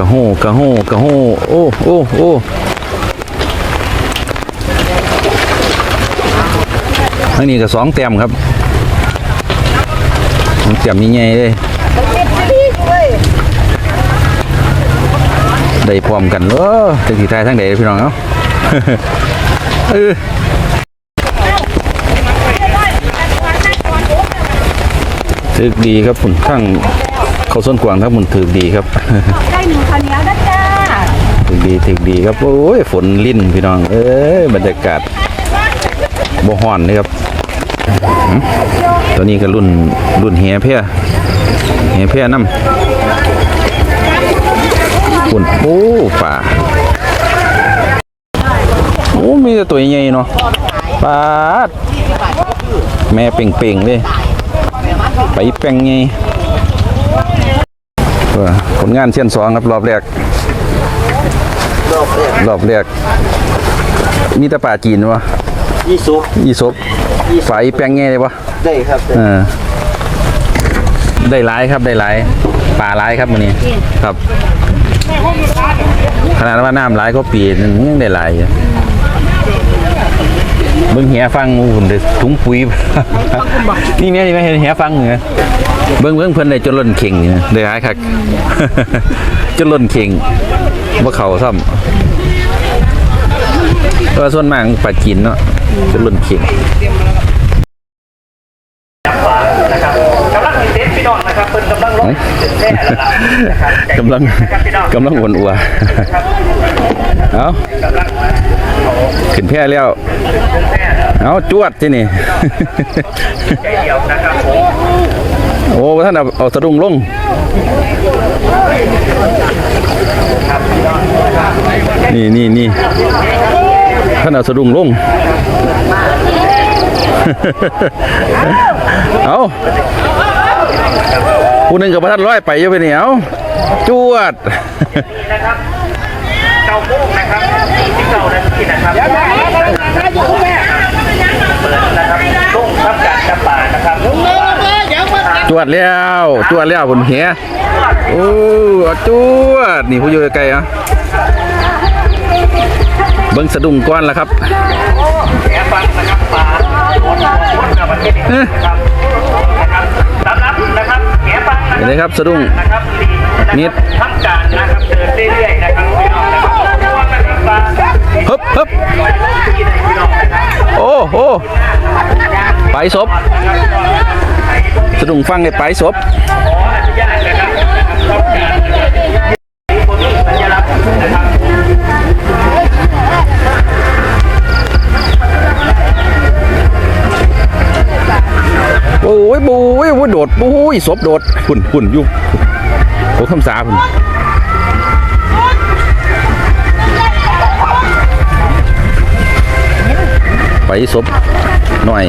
กระโหกระโหกระโหโอ้โอ้โอ้ทั้งนี้ก็สองแต้มครับสองแต้มใหญ่เลยได้พร้อมกันเออจังสีไทายทั้งใดพี่น้องเนาะเออถือดีครับคุณข้าง เขาส้นกวางทั้งหมดถือดีครับ ได้หนึ่งข้าวเหนียวนะจ้าถึกดีถึกดีครับ โอ้ยฝนลิ้นพี่น้อง เอ้ยบรรยากาศบ่ฮ้อนเลยครับตัวนี้ก็รุ่นรุ่นเฮียเพียเฮียเพียน้ำฝุ่นโอ้ป่าโอ้มีแต่ตัวใหญ่เนาะปลาดแม่เป่งๆเลยไปแป้งไง ผลงานเชียนสองครับรอบแรก รอบแรก มีแต่ป่าจีนวะยี่สุกยี่ศพฝ่ายแปลงแง่เลยวะได้ครับได้เออได้หลายครับได้หลายป่าหลายครับมันนี้ครับ ขนาดว่าน้ำหลายก็ปีหนึงยังได้หลายอยู่เบิ่งเหียฟังหุ่นเด็ดถุงปุ๋ยนี่เนี่ยนี่ไม่เห็นเหียฟังเหรอ เบิ่งเบิ่งเพิ่นได้จนล้นเข่งอยู่ได้หลายคักจนล้นเข่งว่าเขาซ้ำก็ส่วนมากปลาจีนเนาะจนล้นเข่งนะครับกำลังมีเต็นท์พี่น้องนะครับเพิ่นกำลังรอแน่ละล่ะนะครับใจกำลังนะครับพี่น้องกำลังวนอัวครับเอากำลังขึ้นแพร่แล้วแน่ละเอาจวดที่นี่ โอ้ท่านเอาสะดุ้งลงนี่นี่นี่ท่านเอาสะดุ้งลงเอาผู้หนึ่งกับพระท่านร้อยไปยู่ไปเหนียเอาจวดนะครับเก้าโมงนะครับที่เก้านาทีนะครับเปิดนะครับลงทับการจับป่านะครับ จวดแล้วจวดแล้วบนเหียโอ้จวดนี่ผู้อยู่ไกลอะเบิ้งสะดุ้งก้อนแล้วครับแหฟังนะครับป่าวนวนกับประเทศนี้นะครับนะครับสำหรับนะครับแหฟังนะเห็นไหมครับสะดุ้งนะครับลีดทำการนะครับเดินเรื่อยๆนะครับ พี่น้องนะครับเพราะว่ามันเป็นป่าฮึบฮึบโอ้โอ้ไปศพสะดุ้งฟังในไปศพโอ้ยบูยโอ้ยโดดบูยศพโดดหุ่นหุ่นยุบโอ้คำสาหุ่น ไปศพหน่อย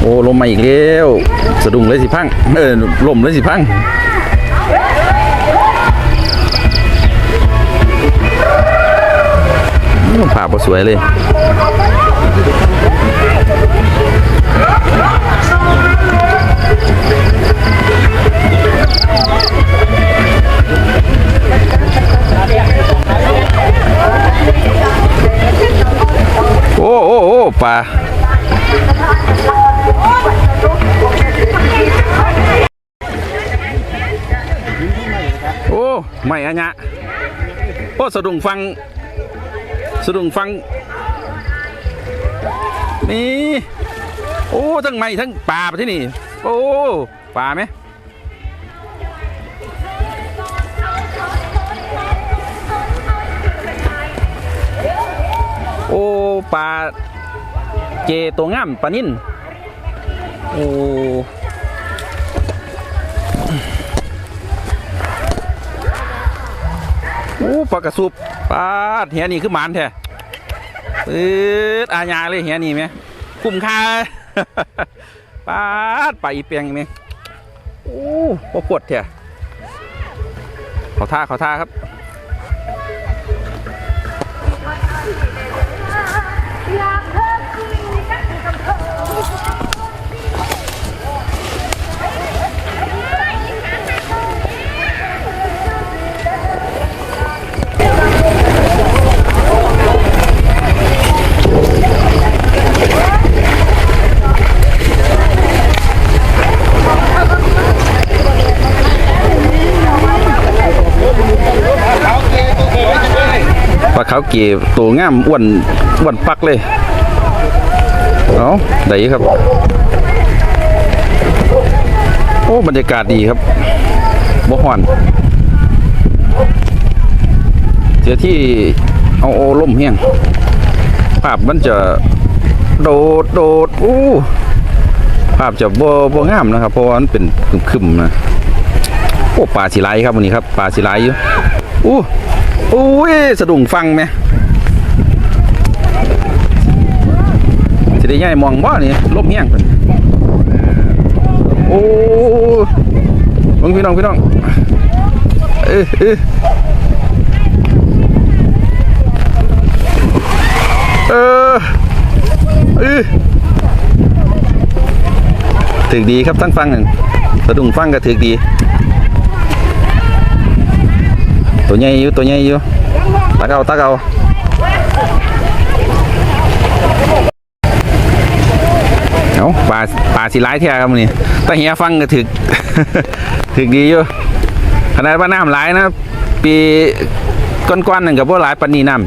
โอ้ลมมาอีกแล้วสะดุ้งเลยสิพังเออลมเลยสิพังโอ้ภาพบ่สวยเลย โอ้โอ้โอ้ปลาโอ้ไม่อะเนี่ยโอ้สะดุ้งฟังสะดุ้งฟังนี่โอ้ทั้งไม่ทั้งปลาไปที่นี่ โอ้ปลาไหม ปลาเจตัวง่ามปลานิ่นโอ้โอ้ปลากระสุบปลาเหียนี่คือหมานแท้เอออาญาเลยเหียนี่ไหมคุ้มค่าปาดไปอีเปียงไหมโอ้โหปวดเถอะขอท่าขอท่าครับาวเก๋ตัวงามอ้วนอ้วนปักเลยเอาได้ครับ โอ้บรรยากาศดีครับบ่ฮ้อนเจอที่เอาโอล่มเฮียงภาพมันจะโดดโดดอู้ภาพจะบ่บ่งามนะครับ เพราะว่ามันเป็นคึมๆนะโอ้ปลาสีไหลครับวันนี้ครับปลาสีไหลอยู่อู้ อู้ยสะดุ้งฟังไหมสิได้ย่ายมองบ่นี่ลมเฮียงเพิ่นโอ้เบิ่งพี่น้องพี่น้องเออเออเออเออถึกดีครับทั้งฟังหนึ่งสะดุ้งฟังก็ถึกดี ตัวใหญ่อยู่ตัวใหญ่อยู่ตักเอาตักเอาเอาปลาปลาสีร้ายเท่าครับนี่แต่เฮียฟังก็ถึกถึกดีอยู่ขนาดว่าน้ำหลายนะ ปีก้อนๆหนึ่งกับพวกหลายปันนีน้ำ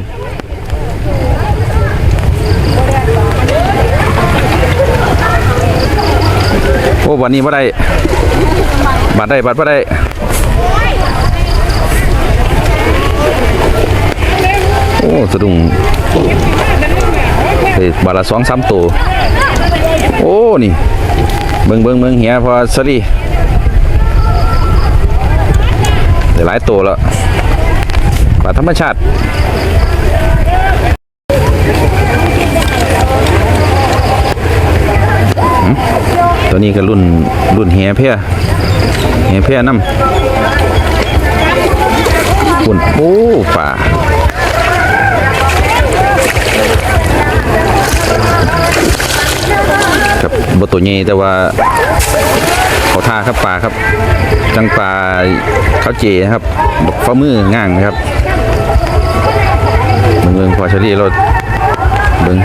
โอ้วันนี้บ่ได้บัดได้บัดบ่ได้ สะดุ้งเฮ้ยบาละสองสามตัวโอ้ นี่เบิงเบิงเบิงเหียพอสลีได้หลายตัวแล้วปลาธรรมชาติตัวนี้ก็รุ่นรุ่นเหียเพียเหียเพียน้ำปุ่นโอ้ป่า ครับบตัวใหญ่แต่ว่าเขาท่าครับปลาครับ จังปลาเขาเจนะครับฟ้ามือง่างนะครับเมืองเมืองพอชลีรถเบิ้ง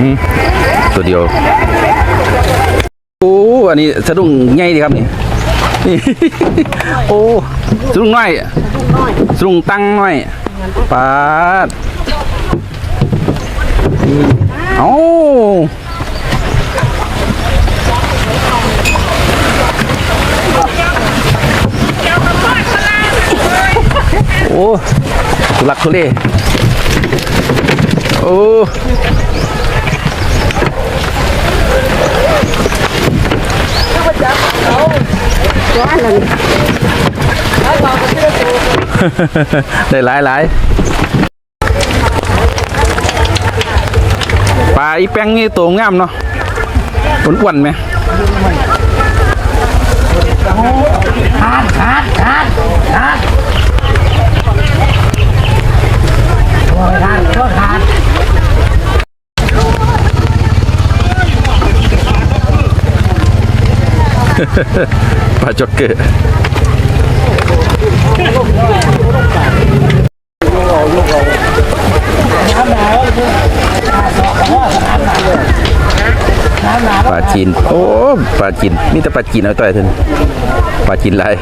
อืมตัวเดียว อันนี้สะดุ้งใหญ่ดีครับนี่นี่ โอ้สะดุ้งน้อยสะดุ้งตั้งน้อยปาดเอ้าโอ้ทุลักทุเลโอ้ ได้หลายหลายปลาอีแป้งนี่ตัวงา มเนาะอ้วนๆไหมปลาจ็อกเกอร์ปลาจีน โอ้ปลาจีนมีแต่ปลาจีนเอาต่อยเถอะปลาจีนลาย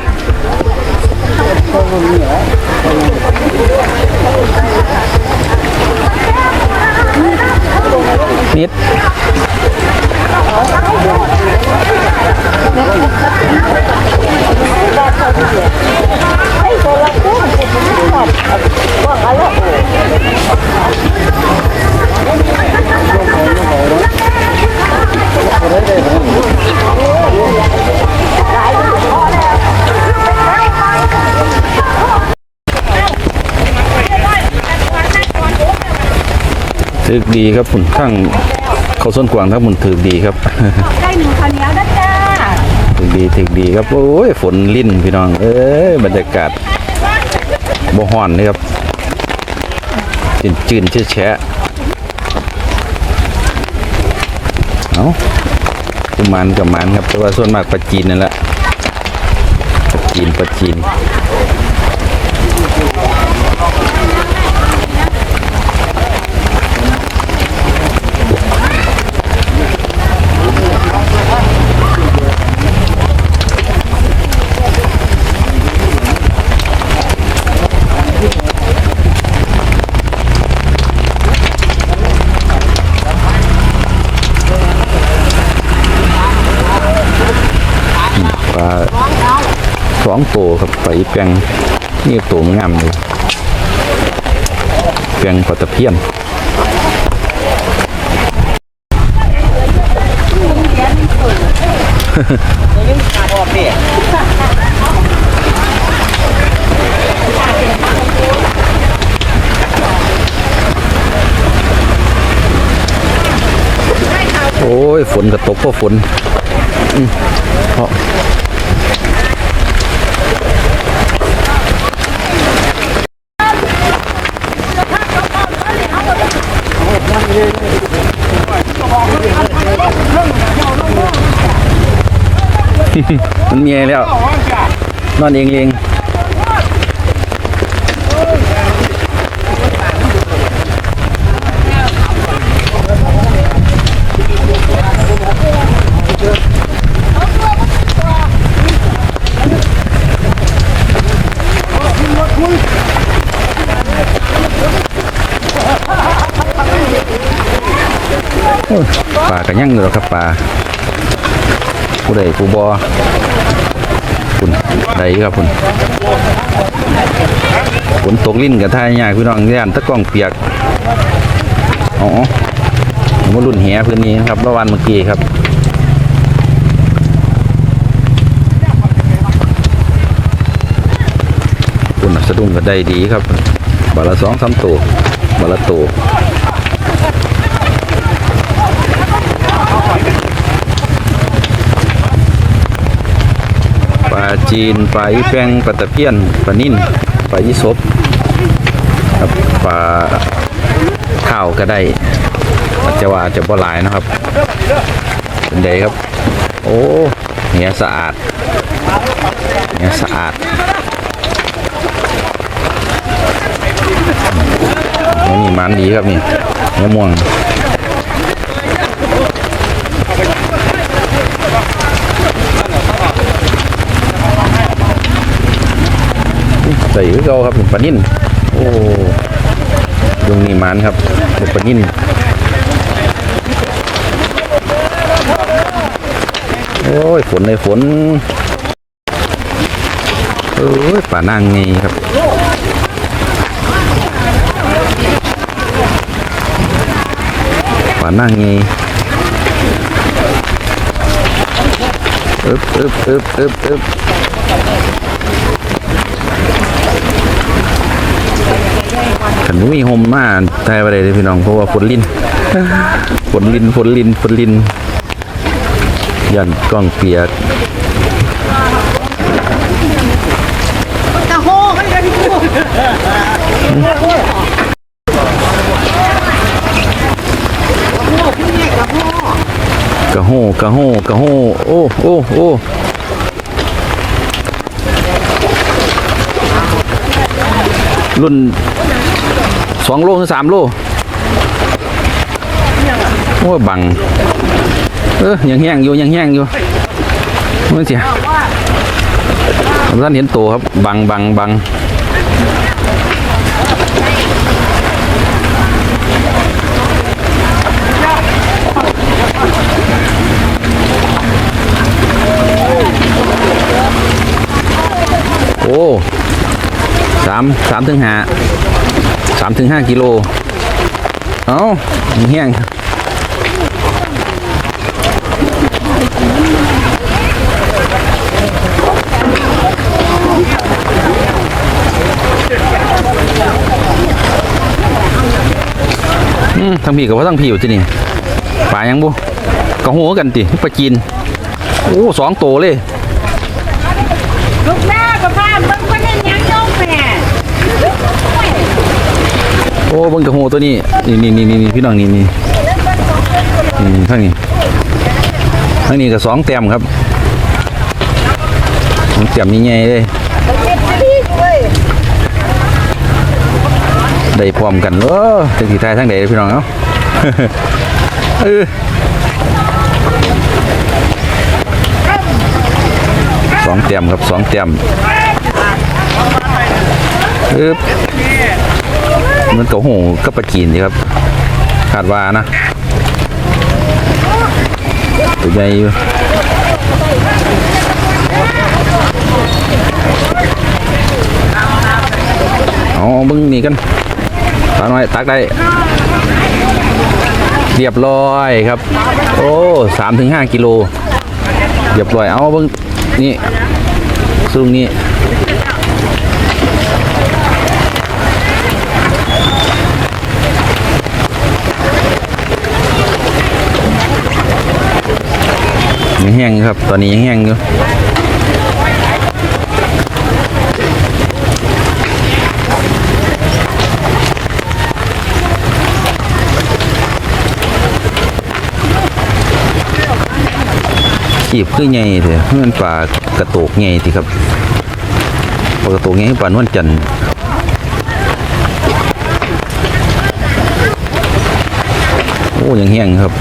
นิด ถือดีครับคุณข้าง เขาส้นกวางครับมันถือดีครับ ได้หนึ่งข้าวเหนียวนะจ้าถึกดีถึกดีครับ โอ้ย ฝนลิ่นพี่น้อง เอ้ย บรรยากาศบ่ฮ้อนเลยครับ จืนจืนๆแฉะแฉะเอากุมารกับมันครับ แต่ว่าส่วนมากปลาจีนนั่นแหละปลาจีนปลาจีน องตัวครับไปแปลงนี่ตัวงามเลยแปลงปลาตะเพียนโอ้ย ฝนก็ตกเพราะฝนอืมเพราะ มันเมียแล้ว นอนเองเองปลากันยังอยู่หรอกครับปลา ผู้ใดผู้บอคุณใดครับคุณฝนตกลิ้นกับทายยากพี่น้องย่านตะกล้องเปียก อ๋อมารุ่นแหพื้นนี้นะครับระวันเมื่อกี้ครับคุณสะดุ้งก็ได้ดีครับบาละสองสามตัวบาละตัวปลา จีนปลาอีแปงปลาตะเพียนปลานิ่นปลายี่สบครับปลาข้าวก็ได้อาจจะว่าอาจะบ่หลายนะครับเป็นไดครับ โอ้เนี้ยสะอาดเนี้ยสะอาดนี่มีมันดีครับนี่มะม่วง ใส่คือเก่าครับปลานิ่นโอ้ยุงนี่มันครับปลานิ่นโอ้ยฝนเลยฝนโอ้ยป่านางไงครับป่านั่งไงอึบอึบอึบอึบอึบขัน มีโฮมมาไทยประเดี๋ยวพี่น้องเพราะว่าฝนลินฝนลินฝนลินฝนลินยันกล้องเปียกกะโฮกันกันกูกระโหกระโหกระโหโอ้โอ้โอ้รุ่น สองโลถึงสามโลโอ้บัง เออยังแห้งอยู่ยังแห้งอยู่มันเสียท่านเห็นตัวครับ บังบังบังโอ้สามสามถึงห้า สามถึงห้ากิโล เอ้าแห้งอืมทั้งพี่กับว่าทั้งพี่อยู่ที่นี่ปลายังบุกระหัวกันติปลาจีน โอ้สองโตเลย ลูกแม่กับบ้านมึงคนนี้ยังยงแม่ โอ้บิ่งกระหัวตัวนี้ นี่นี่นี่นี่พี่น้องนี่นี่นี่ข้างนี้ข้างนี้ก็สองแต้มครับสองแต้มใหญ่ๆเลยได้พร้อมกันเออจังสีไทายทั้งใดพี่น้องเนาะเออสองแต้มครับสองแต้มอึ๊บ มันกับหูก็ปะาจีนดีครับคาดว่านะตัวใหญ่อยู่เอาบึ้งนี่กันตาหน่อยตักได้ เรียบร้อยครับ โอ้สามถึงห้ากิโลเรียบร้อยเอาบึ้งนี่ซุ้งนี้ ยังแห้งครับ ตอนนี้ยังแห้งอยู่ขีบคือใหญ่เถอะมันปลากระโตกใหญ่ทีครับปลากระโตกใหญ่คือปลานวลจันทร์โอ้ยังแห้งครับ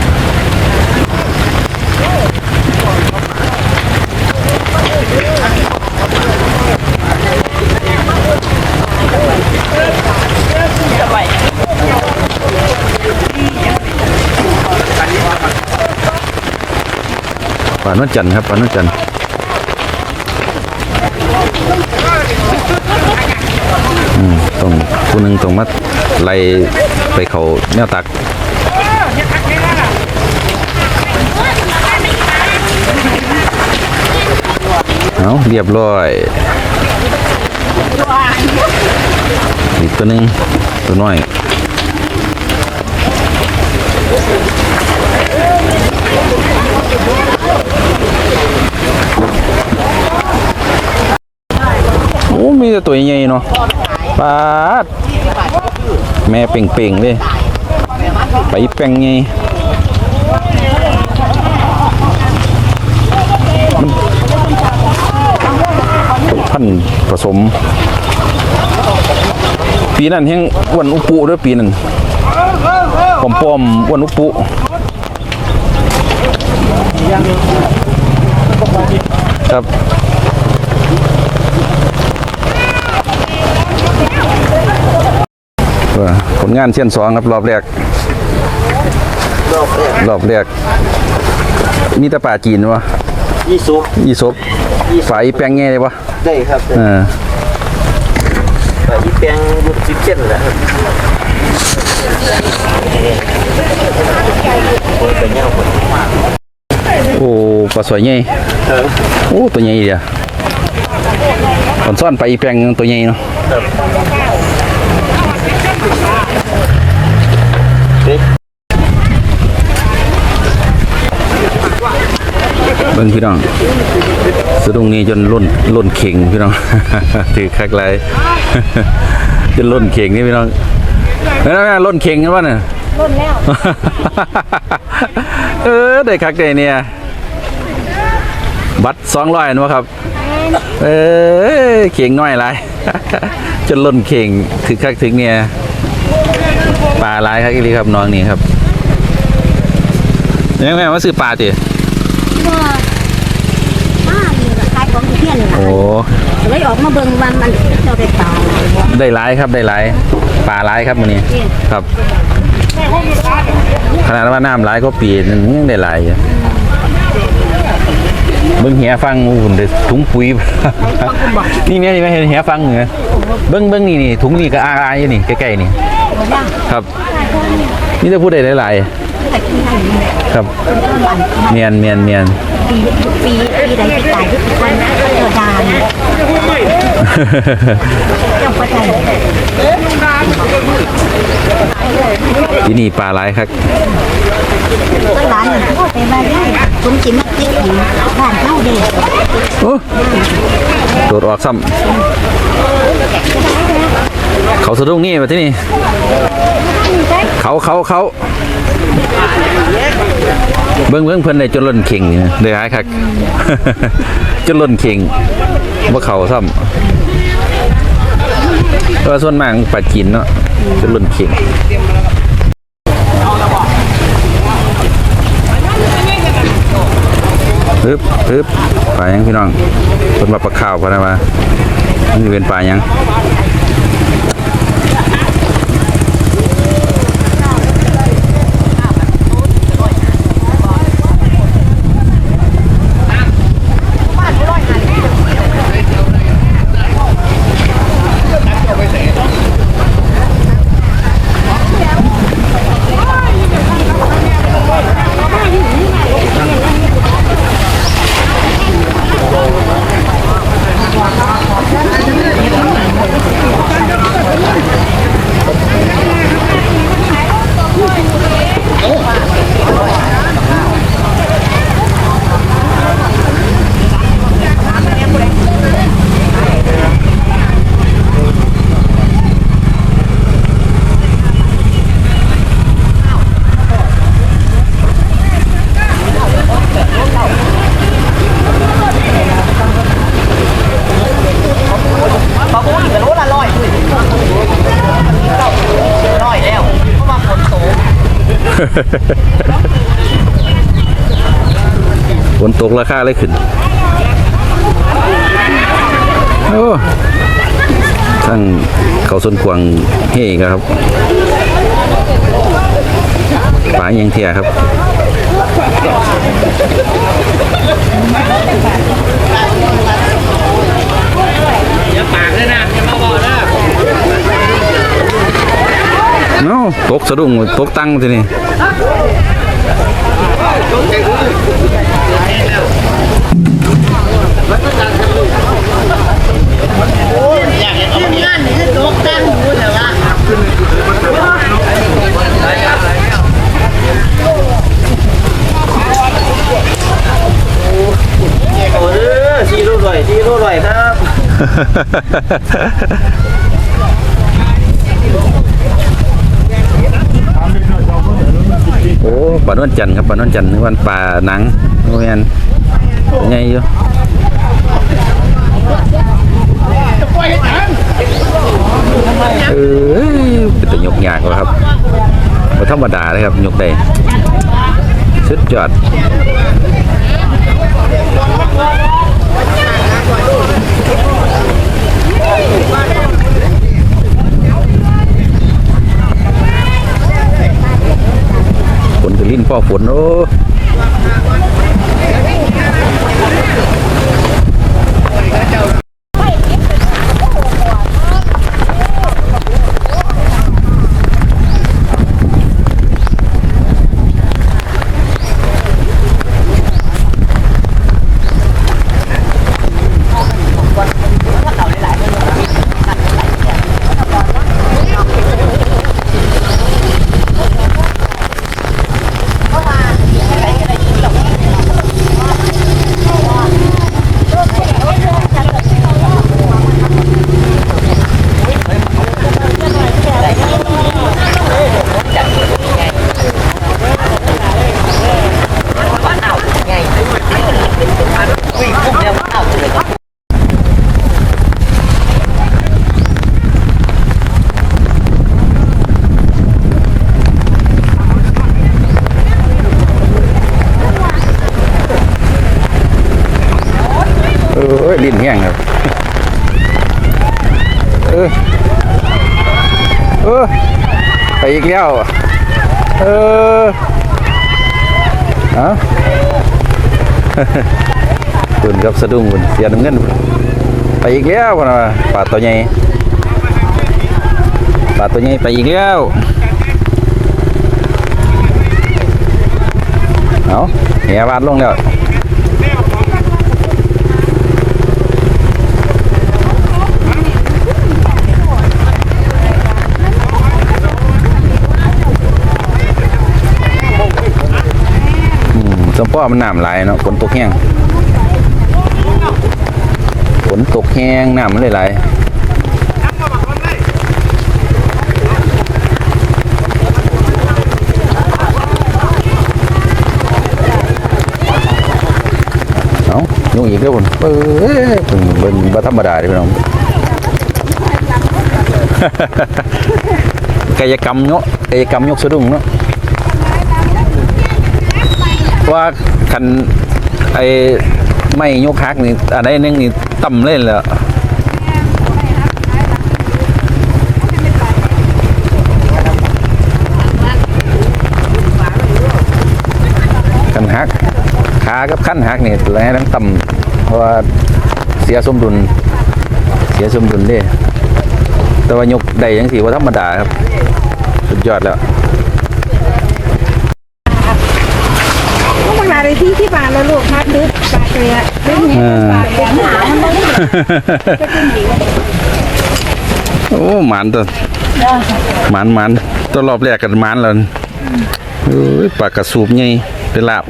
ปลานวลจันครับปลานวลจันทร์อืมต้องผู้หนึ่งต้องมาไล่ไปเขาแนวตักเอาเรียบร้อยอีกตัวหนึ่งตัวน้อย มีแต่ตัวใหญ่เนาะปาดแม่เป่งๆเลยไปแป่งไงพันผสม ปีนั้นแห้งอ้วนอุปุด้วยปีนั้นปอมปอมๆอ้วนอุปุครับ ว่า ผลงานเชียนสองครับรอบแรกรอบแรก มีแต่ป่าจีนวะยี่สุกยี่ศพฝ่ายแปลงแง่เลยวะได้ครับเออแต่ยี่แปลงยุดสิบเจ็ดแหละครับโอ้ยเป็นเงาคนโอ้ปลาสวยใหญ่โอ้ตัวใหญ่เดียวตอนซ่อนไปอีแปลงตัวใหญ่เนาะ เด็ก เบิ่งพี่น้องสะดุ้งนี้จนล้นล้นเข่งพี่น้องถือคักไรจนล้นเข่งนี่พี่น้องนั่นนะล้นเข่งกันวะเนี่ยล้นแล้วเออได้คักได้เนี่ยบัตรสองร้อยนะวะครับ เออเข่งน้อยหลายจนล้นเข่งถึงคักถึงเนี่ยปลาหลายครับอีหลีครับน้องนี่ครับยังไงมาซื้อปลาติ ว่าบ้านนี่ก็ขายของอยู่เพี้ยนนี่ โอ้ล่ะเลยออกมาเบิ่งว่ามันเจ้าได้ตายบ่ได้หลายครับได้หลายปลาหลายครับมันนี้ครับขนาดว่าน้ำหลายก็ปีนึงยังได้หลายอยู่เบิ้งเหียฟังอุ่นเด้ถุงปุ๋ยนี่แม่นี่แม่เห็นเหียฟังเหรอเบิ้งเบิ้งนี่นี่ถุงนี่ก็อาอาอยู่นี่ใกล้ๆนี่บ่ว่าครับ นี่จะพูดได้หลายแต่ที่นั่นนี่ๆครับเมียนเมียนเมียนปีปีปีใดที่ตายที่ทุกวันเจ้าดา ที่นี่ปลาไหลครับตั้งร้านนี่ก็ไปบานได้ผมสิมาติดอยู่านเฮาเด้โอ้โดดออกซ้ำเขาสะดุ้งนี่มาที่นี่เขาเขาเขาเบิ้งเบิ้งเพิ่นได้จนล้นเข่งนี่นะได้หายคักจนล้นเข่งว่าเขาซ้ำก็ส่วนมากปัดกินเนาะจนล้นเข่งปึ๊บปึ๊บปลายังพี่น้องคนมาปลาข่าวพะนะมามันจะเป็นปลายัง ฝนตกราคาเลยขึ้น โอ้ทั้งเขาสวนกวางเฮอีกแล้วครับปลาอยังเทียครับปากเลยนะาตกสะดุ้งตกตั้งทีนี่โอ้เด้อสี่รูร่อยสี่รูร่อยครับ อ้ปลานวลจันทร์ครับปลานวลจันทร์นึกวันปลาหนังโอ้ยอันใหญ่อยู่เอ้ยเป็นแต่ยกยากว่ะครับบ่ธรรมดาเลยครับยกได้สุดยอด ลิ้นพ่อฝนโอ้ อีกแล้ว เออเอาคุณครับสะดุ้งคุณเสียน้ำเงินพุ่นไปอีกแล้วพุ่นน่ะปลาตัวใหญ่ปลาตัวใหญ่ไปอีกแล้วเอาเหียวาดลงแล้ว อืมสมพ่อมันน้ำไหลเนาะฝนตกแห้งฝนตกแห้งน้ำมันเลยไหลายเอายุ่งอีกแล้วพุ่นเอ้ยเพิ่นบิ่งบ่ธรรมดาด้พี่น้องกายกรรมเนาะกายกรรมยกสะดุ้งเนาะ ว่าคันไอ้ไม่ยกฮักนี่อันใดหนึงนี่ต่ำเล่นแล้วคันฮักขากับขั้นฮักนี่แลทั้งต่ำเพราะว่าเสียสมดุล เสียสมดุลเด้แต่ว่ายกได้ยังสีว่าธรรมดาครับ สุดยอดแล้ว ลูกมันมาเลยที่ที่บานแล้วลูกพักดึกปลาเตะดึกเออปลาเตะหามันไม่ได้โอ้หมันตัวหมันหมันตัวรอบแรกกันหมันแล้วโอ้ยปลากระสูบไงเป็นลาบ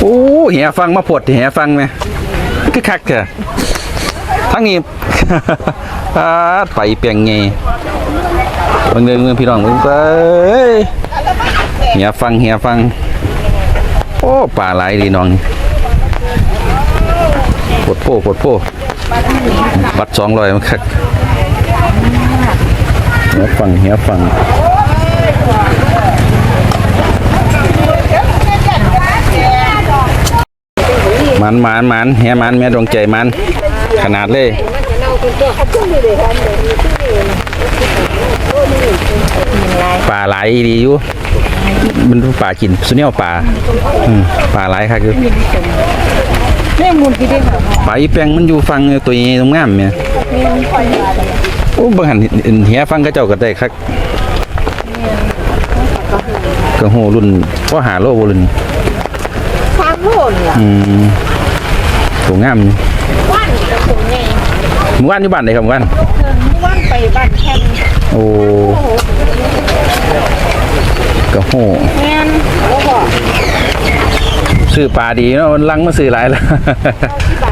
โอ้เหียฟังมาปวดเหียฟังไหมคือคักเถอะทั้งนี้ปาดไปเปียงไงบางเดือนเมืองพี่น้องเมืองไป เหียฟังเหียฟัง โอ้ป่าหลายดีน้องปวดโป้ปวดโป้บัตรสองร้อยมันคักเหียฟังเหียฟังมันมันมันเฮียมันแม่ดวงใจมัน ขนาดเลยป่าหลายดีอยู่ มันป่ากินสุนียป่าอืมป่าหลายครับคือป่าอีแปงมันอยู่ฟังตัวนี้ตรงงามเนี่ยโอ้บางหันเหียฟังก็เจ้าก็ได้ครับก็โหรุ่นก็หาโลบ่รุ่นสามโลนี่ล่ะอืมตัวงามนี่ว่านกับตัวใหญ่หมู่บ้านอยู่บ้านใดครับหมู่บ้านว่านไปบ้านแคมโอ้ ก็โหแม่นโอ้โหซื้อปลาดีเนาะมันลังมาซื้อหลายแล้วที่บ้าน